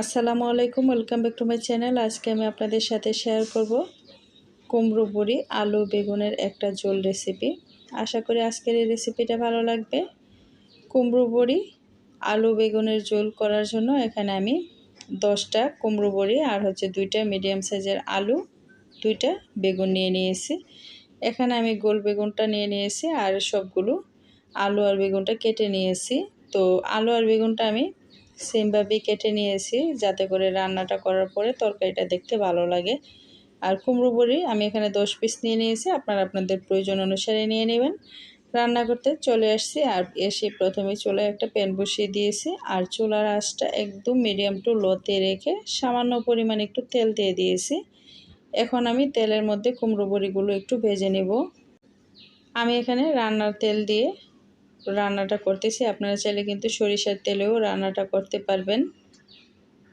আসসালামু আলাইকুম, welcome back to my channel. আজকে আমি আপনাদের সাথে শেয়ার করব কুমড়ো বড়ি, আলু, বেগুনের একটা জোল রেসিপি আশা করি আজকের এই রেসিপিটা ভালো লাগবে। কুমড়ো বড়ি, আলু, বেগুনের জোল করার জন্য এখানে আমি দশটা কুমড়ো বড়ি আর হচ্ছে দুইটা মিডিয়াম সাইজের আলু, দুইটা বেগুন নিয়ে নিয়েছি। এখানে আমি গোল বেগুনটা নিয়ে নিয়েছি আর সবগুলো আলু আর বেগুনটা কেটে নিয়েছি। তো আলু আর বেগুনটা আমি সেমভাবেই কেটে নিয়েছি যাতে করে রান্নাটা করার পরে তরকারিটা দেখতে ভালো লাগে। আর কুমড়ো বড়ি আমি এখানে দশ পিস নিয়ে নিয়েছি, আপনারা আপনাদের প্রয়োজন অনুসারে নিয়ে নেবেন। রান্না করতে চলে আসছি আর এসে প্রথমে চলে একটা প্যান বসিয়ে দিয়েছি আর চুলার আঁচটা একদম মিডিয়াম টু লোতে রেখে সামান্য পরিমাণ একটু তেল দিয়ে দিয়েছি। এখন আমি তেলের মধ্যে কুমড়ো বড়িগুলো একটু ভেজে নেব। আমি এখানে রান্নার তেল দিয়ে রান্নাটা করতেছি। আপনারা চাইলে কিন্তু সরিষার তেলেও রান্নাটা করতে পারবেন।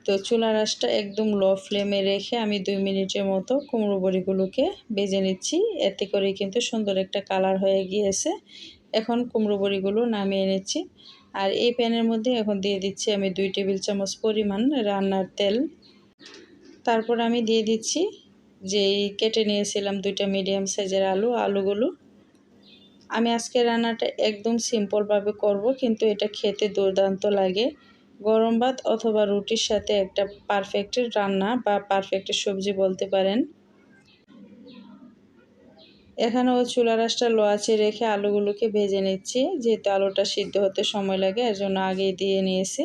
তো চুলা আঁচটা একদম লো ফ্লেমে রেখে আমি দুই মিনিটের মতো কুমড়ো বড়িগুলোকে বেজে নিচ্ছি। এতে করে কিন্তু সুন্দর একটা কালার হয়ে গিয়েছে। এখন কুমড়ো বড়িগুলো নামিয়ে নিচ্ছি। আর এই প্যানের মধ্যে এখন দিয়ে দিচ্ছি আমি দুই টেবিল চামচ পরিমাণ রান্নার তেল। তারপর আমি দিয়ে দিচ্ছি যেই কেটে নিয়েছিলাম দুইটা মিডিয়াম সাইজের আলু, আলুগুলো। আমি আজকে রান্নাটা একদম সিম্পলভাবে করব, কিন্তু এটা খেতে দুর্দান্ত লাগে। গরম ভাত অথবা রুটির সাথে একটা পারফেক্ট রান্না বা পারফেক্ট সবজি বলতে পারেন। এখানেও চুলা রাসটা লোয়াচে রেখে আলুগুলোকে ভেজে নিচ্ছি, যেহেতু আলুটা সিদ্ধ হতে সময় লাগে এর জন্য আগেই দিয়ে নিয়েছি।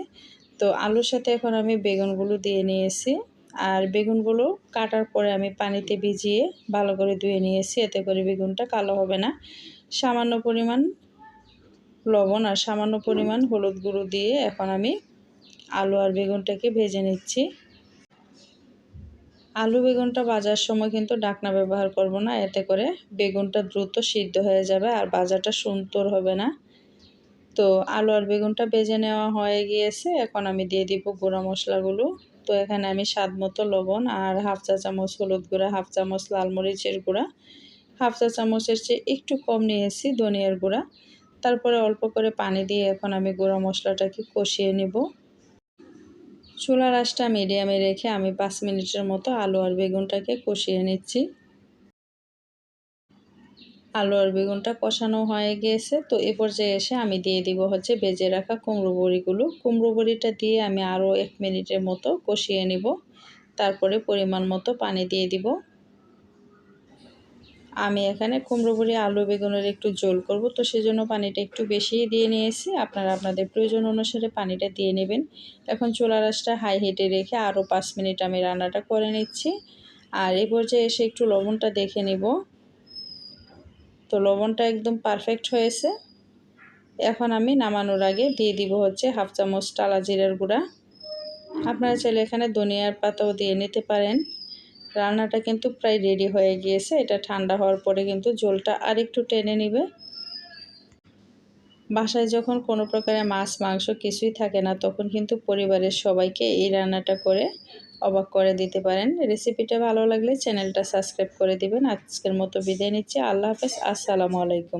তো আলুর সাথে এখন আমি বেগুনগুলো দিয়ে নিয়েছি, আর বেগুনগুলো কাটার পরে আমি পানিতে ভিজিয়ে ভালো করে ধুয়ে নিয়েছি, এতে করে বেগুনটা কালো হবে না। সামান্য পরিমাণ লবণ আর সামান্য পরিমাণ হলুদ গুঁড়ো দিয়ে এখন আমি আলু আর বেগুনটাকে ভেজে নিচ্ছি। আলু বেগুনটা ভাজার সময় কিন্তু ডাকনা ব্যবহার করব না, এতে করে বেগুনটা দ্রুত সিদ্ধ হয়ে যাবে আর ভাজাটা সুন্দর হবে না। তো আলু আর বেগুনটা ভেজে নেওয়া হয়ে গিয়েছে, এখন আমি দিয়ে দিব গুঁড়া মশলাগুলো। তো এখানে আমি স্বাদ মতো লবণ আর হাফ চা চামচ হলুদ গুঁড়া, হাফ চামচ লাল মরিচের গুঁড়া হাফ চা চামচের চেয়ে একটু কম নিয়েছি ধনিয়ার গুঁড়া। তারপরে অল্প করে পানি দিয়ে এখন আমি গুঁড়া মশলাটাকে কষিয়ে নেব। চুলার আঁচটা মিডিয়ামে রেখে আমি পাঁচ মিনিটের মতো আলু আর বেগুনটাকে কষিয়ে নিচ্ছি। আলু আর বেগুনটা কষানো হয়ে গিয়েছে তো এ পর্যায়ে এসে আমি দিয়ে দিব হচ্ছে বেজে রাখা কুমড়ো বড়িগুলো। কুমড়ো বড়িটা দিয়ে আমি আরও এক মিনিটের মতো কষিয়ে নিব। তারপরে পরিমাণ মতো পানি দিয়ে দিব। আমি এখানে কুমড়ো বড়ি আলু, বেগুনের একটু জোল করব। তো সেজন্য পানিটা একটু বেশি দিয়ে নিয়েছি। আপনারা আপনাদের প্রয়োজন অনুসারে পানিটা দিয়ে নেবেন। এখন চুলা রাসটা হাই হিটে রেখে আরও পাঁচ মিনিট আমি রান্নাটা করে নিচ্ছি। আর এ পর্যায়ে এসে একটু লবণটা দেখে নিব। তো লবণটা একদম পারফেক্ট হয়েছে। এখন আমি নামানোর আগে দিয়ে দিব হচ্ছে হাফ চামচ টালা জিরার গুঁড়া। আপনারা চাইলে এখানে ধনিয়ার পাতাও দিয়ে নিতে পারেন। রান্নাটা কিন্তু প্রায় রেডি হয়ে গিয়েছে। এটা ঠান্ডা হওয়ার পরে কিন্তু ঝোলটা আর একটু টেনে নিবে। বাসায় যখন কোনো প্রকারে মাছ, মাংস কিছুই থাকে না, তখন কিন্তু পরিবারের সবাইকে এই রান্নাটা করে অবাক করে দিতে পারেন। রেসিপিটা ভালো লাগলে চ্যানেলটা সাবস্ক্রাইব করে দিবেন। আজকের মতো বিদায় নিচ্ছি। আল্লাহ হাফেজ। আসসালামু আলাইকুম।